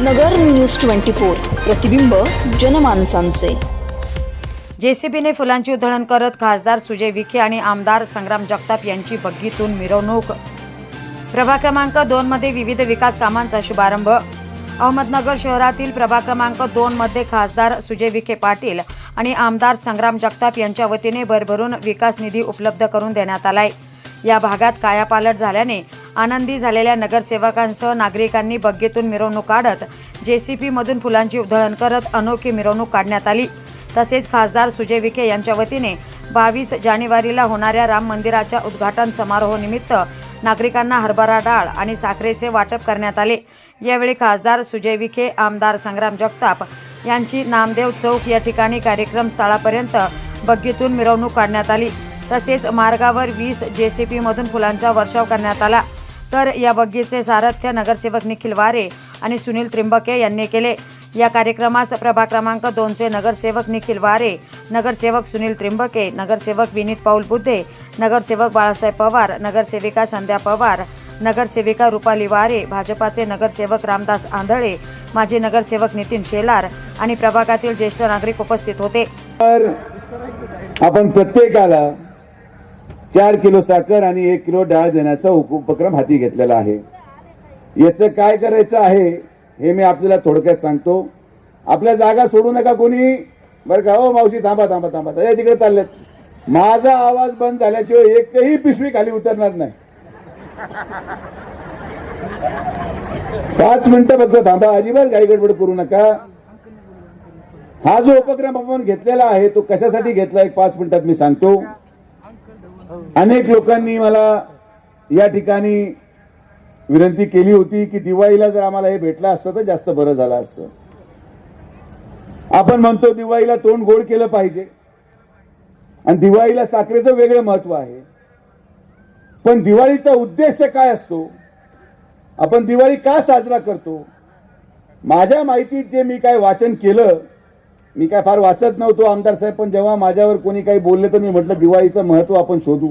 नगर news twenty four प्रतिबिंब जनमानसांचे. जेसीबीने फुलांची उधळण करत खासदार सुजय विखे आणि आमदार संग्राम जगताप यांची बग्गीतून मिरवणूक. प्रभाग क्रमांक दोन मध्ये विविध विकास कामांचा शुभारंभ. अहमदनगर शहरातील प्रभाग क्रमांक दोन मध्ये खासदार सुजय विखे पाटील आणि आमदार संग्राम जगताप यांच्या वतीने भरभरून विकास निधी उपलब्ध करून देण्यात आलाय. या भागात कायापालट झाल्याने आनंदी झालेल्या नगरसेवकांसह नागरिकांनी बग्गेतून मिरवणूक काढत जेसीपी मधून फुलांची उधळण करत अनोखी मिरवणूक काढण्यात आली. तसेच खासदार सुजय विखे यांच्या वतीने बावीस जानेवारीला होणाऱ्या राम मंदिराच्या उद्घाटन समारोहानिमित्त नागरिकांना हरभरा डाळ आणि साखरेचे वाटप करण्यात आले. यावेळी खासदार सुजय विखे आमदार संग्राम जगताप यांची नामदेव चौक या ठिकाणी कार्यक्रम स्थळापर्यंत बग्गीतून मिरवणूक काढण्यात आली. तसेच मार्गावर वीस जेसीपी मधून फुलांचा वर्षाव करण्यात आला. तर या बग्गीचे सारथ्य नगरसेवक निखिल वारे आणि सुनील त्रिंबके यांनी केले. या कार्यक्रमास प्रभाग क्रमांक दोनचे नगरसेवक निखिल वारे नगरसेवक सुनील त्रिंबके नगरसेवक विनीत पाऊल बुद्धे नगरसेवक बाळासाहेब पवार नगरसेविका संध्या पवार नगरसेविका रुपाली वारे भाजपाचे नगरसेवक रामदास आंधळे माजी नगरसेवक नितीन शेलार आणि प्रभागातील ज्येष्ठ नागरिक उपस्थित होते. आपण प्रत्येकाला चार किलो साखर आणि एक किलो डाळ देण्याचा उप- उपक्रम हाती घेतलेला आहे. याचं काय करायचं आहे हे मी आपल्याला थोडक्यात सांगतो. आपल्या जागा सोडू नका कोणी. बरं का? हो मावशी थांबा थांबा थांबा. हे तिकडे चाललेत. माझा आवाज बंद झाल्याशिवाय एकही पिशवी खाली उतरणार नाही. पाच मिनिटं फक्त थांबा. अजिबात गाई गडबड करू नका. हा जो उपक्रम आपण घेतलेला आहे तो कशासाठी घेतला एक पाच मिनिटात मी सांगतो. अनेक लोकांनी मला या ठिकाणी विनंती केली होती की दिवाळीला जर आम्हाला हे भेटलं असतं तर जास्त बरं झालं असतं. आपण म्हणतो दिवाळीला तोंड गोड केलं पाहिजे. आणि दिवाळीला साखरेचं वेगळं महत्त्व आहे. पण दिवाळीचा उद्देश काय असतो? आपण दिवाळी का साजरा करतो? माझ्या माहितीत जे मी काय वाचन केलं मी काय फार वाचत नव्हतो आमदार साहेब पण जेव्हा माझ्यावर कोणी काही बोलले तर मी म्हटलं दिवाळीचं महत्त्व आपण शोधू.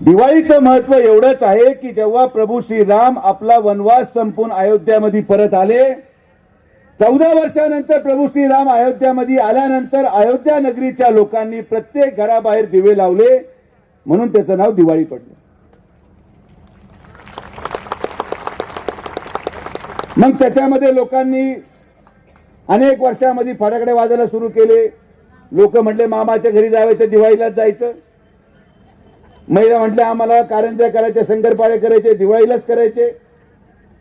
दिवाळीचं महत्त्व एवढंच आहे की जेव्हा प्रभू श्रीराम आपला वनवास संपून अयोध्यामध्ये परत आले चौदा वर्षानंतर प्रभू श्रीराम अयोध्यामध्ये आल्यानंतर अयोध्या नगरीच्या लोकांनी प्रत्येक घराबाहेर दिवे लावले म्हणून त्याचं नाव दिवाळी पडलं. मग त्याच्यामध्ये लोकांनी अनेक वर्षामध्ये फटाकडे वाजायला सुरू केले. लोक म्हटले मामाच्या घरी जायचं दिवाळीलाच जायचं. महिला म्हटल्या आम्हाला कारंजा करायचे शंकरपाळे करायचे दिवाळीलाच करायचे.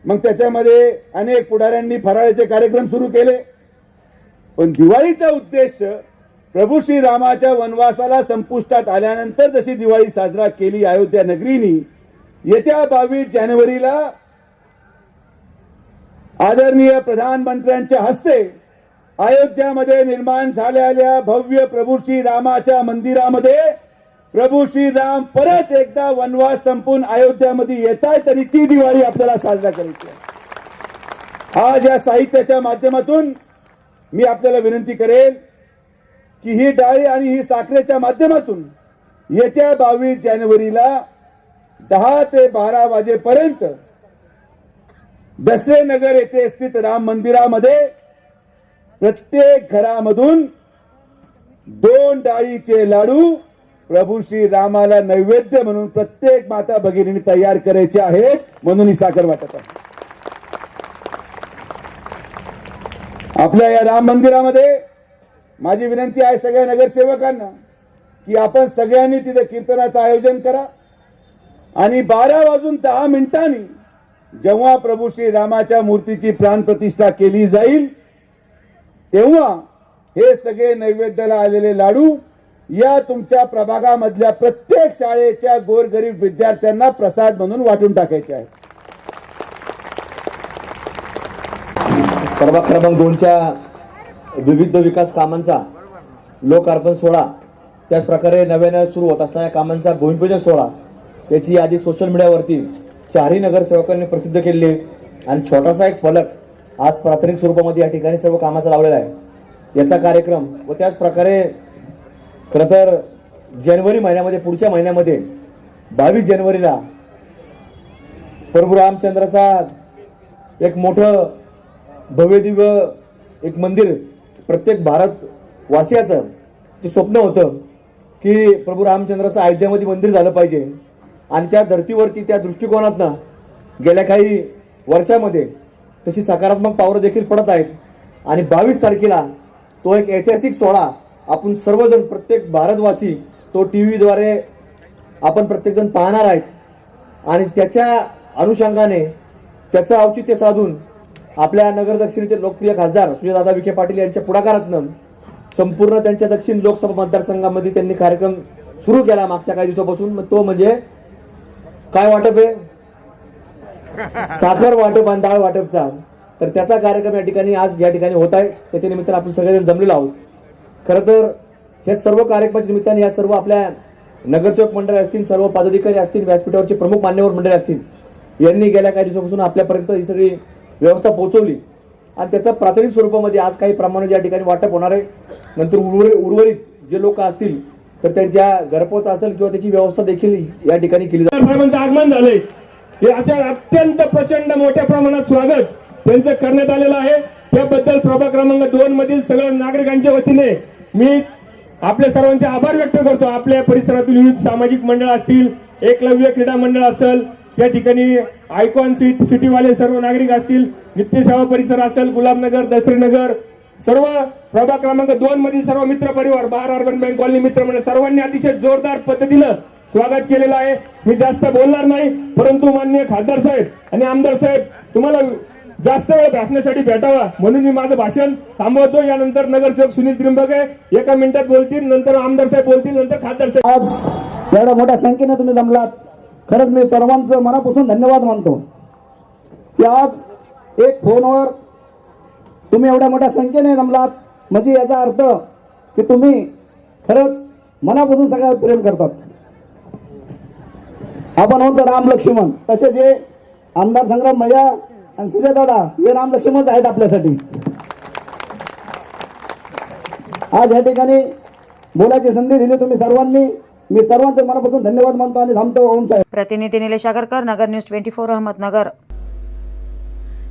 मग त्याच्यामध्ये अनेक पुढाऱ्यांनी फराळाचे कार्यक्रम सुरू केले. पण दिवाळीचा उद्देश प्रभू श्रीरामाच्या वनवासाला संपुष्टात आल्यानंतर जशी दिवाळी साजरा केली अयोध्या नगरीनी येत्या बावीस जानेवारीला आदरणीय प्रधानमंत्र्यांच्या हस्ते अयोध्यामध्ये निर्माण झालेल्या भव्य प्रभू श्री रामाच्या मंदिरामध्ये प्रभू श्री राम परत एकदा वनवास संपून अयोध्यामध्ये येत आहे तरी ती दिवाळी आपल्याला साजरा करायची आहे. आज या साहित्याच्या माध्यमातून मी आपल्याला विनंती करेल की ही डाळी आणि ही साखरेच्या माध्यमातून येत्या बावीस जानेवारीला दहा ते बारा वाजेपर्यंत दसरे नगर येथे स्थित राम मंदिरामध्ये प्रत्येक घरामधून दोन डाळीचे लाडू प्रभू श्री रामाला नैवेद्य म्हणून प्रत्येक माता भगिनी तयार करायचे आहेत म्हणून ही साखर वाटत आहे. आपल्या या राम मंदिरामध्ये माझी विनंती आहे सगळ्या नगरसेवकांना की आपण सगळ्यांनी तिथे कीर्तनाचं आयोजन करा आणि बारा वाजून दहा मिनिटांनी जेव्हा प्रभू श्री रामाच्या मूर्तीची प्राणप्रतिष्ठा केली जाईल तेव्हा हे सगळे नैवेद्याला आलेले लाडू या तुमच्या प्रभागामधल्या प्रत्येक शाळेच्या गोरगरीब विद्यार्थ्यांना प्रसाद म्हणून वाटून टाकायचे आहे. प्रभाग क्रमांक दोनच्या विविध विकास कामांचा लोकार्पण सोहळा त्याच प्रकारे नव्यानं सुरू होत असणाऱ्या कामांचा भूमिपूजन सोहळा याची यादी सोशल मीडियावरती चारही नगरसेवकांनी प्रसिद्ध केलेली आहे. आणि छोटासा एक फलक आज प्राथमिक स्वरूपामध्ये या ठिकाणी सर्व कामाचा लावलेला आहे याचा कार्यक्रम व त्याच प्रकारे खरं तर जानेवारी महिन्यामध्ये पुढच्या महिन्यामध्ये बावीस जानेवारीला प्रभू रामचंद्राचा एक मोठं भव्यदिव्य एक मंदिर प्रत्येक भारत वासियाचं स्वप्न होतं की प्रभू रामचंद्राचं अयोध्यामध्ये मंदिर झालं पाहिजे आणि त्या धर्तीवरती त्या दृष्टिकोनातनं गेल्या काही वर्षामध्ये तशी सकारात्मक पावरं देखील पडत आहेत. आणि बावीस तारखेला तो एक ऐतिहासिक सोहळा आपण सर्वजण प्रत्येक भारतवासी तो टी व्हीद्वारे आपण प्रत्येकजण पाहणार आहेत. आणि त्याच्या अनुषंगाने त्याचं औचित्य साधून आपल्या नगरदक्षिणेचे लोकप्रिय खासदार सुजयदादा विखे पाटील यांच्या पुढाकारातनं संपूर्ण त्यांच्या दक्षिण लोकसभा मतदारसंघामध्ये त्यांनी कार्यक्रम सुरू केला मागच्या काही दिवसापासून. मग तो म्हणजे काय वाटप आहे? साखर वाटप आणि डाळ वाटपचा. तर त्याचा कार्यक्रम या ठिकाणी आज या ठिकाणी होत आहे. त्याच्या निमित्तानं आपण सगळेजण जमलेलो आहोत. खरं तर हे सर्व कार्यक्रमाच्या निमित्ताने या सर्व आपल्या नगरसेवक मंडळ असतील सर्व पदाधिकारी असतील व्यासपीठावरचे प्रमुख मान्यवर मंडळ असतील यांनी गेल्या काही दिवसापासून आपल्यापर्यंत ही सगळी व्यवस्था पोहोचवली. आणि त्याचा प्राथमिक स्वरूपामध्ये आज काही प्रमाणात या ठिकाणी वाटप होणार आहे. नंतर उर्वरित उर्वरित जे लोक असतील तर त्यांच्या घरपोच असेल किंवा त्याची व्यवस्था देखील या ठिकाणी केली जाते. आगमन झालंय हे याच्या अत्यंत प्रचंड मोठ्या प्रमाणात स्वागत त्यांचं करण्यात आलेलं आहे. त्याबद्दल प्रभाग क्रमांक दोन मधील सगळ्या नागरिकांच्या वतीने मी आपल्या सर्वांचे आभार व्यक्त करतो. आपल्या परिसरातील विविध सामाजिक मंडळ असतील एकलव्य क्रीडा मंडळ असेल त्या ठिकाणी आयकॉन सिटी सिटीवाले सर्व नागरिक असतील नित्यसेवा परिसर असेल गुलाबनगर दसरीनगर सर्व प्रभाग क्रमांक दोन मधील सर्व मित्र परिवार बार अर्बन बँक कॉलनी मित्र मंडळ सर्वांनी अतिशय जोरदार पद्धतीनं स्वागत केलेलं आहे. मी जास्त बोलणार नाही परंतु मान्य खासदार साहेब आणि आमदार साहेब तुम्हाला जास्त वेळ भाषणासाठी भेटावा म्हणून मी माझं भाषण थांबवतो. यानंतर नगरसेवक सुनील त्रिंबके एका मिनिटात बोलतील नंतर आमदार साहेब बोलतील नंतर खासदार साहेब. आज एवढ्या मोठ्या संख्येने तुम्ही जमलात. खरंच मी सर्वांचं मनापासून धन्यवाद मानतो. की आज एक फोनवर तुम्ही एवढ्या मोठ्या संख्येने जमलात. म्हणजे याचा अर्थ की तुम्ही खरंच मनापासून सगळ्यावर प्रेम करतात. आपण म्हणतो राम लक्ष्मण. तसे जे आमदार संग्राम मैया आणि सुजयदादा हे राम लक्ष्मणच आहेत आपल्यासाठी. आज या ठिकाणी बोलायची संधी दिली तुम्ही सर्वांनी. मी सर्वांचे मनापासून धन्यवाद मानतो आणि थांबतो. ओम साहेब. प्रतिनिधी Nilesh Agarkar Nagar news twenty four Ahmednagar.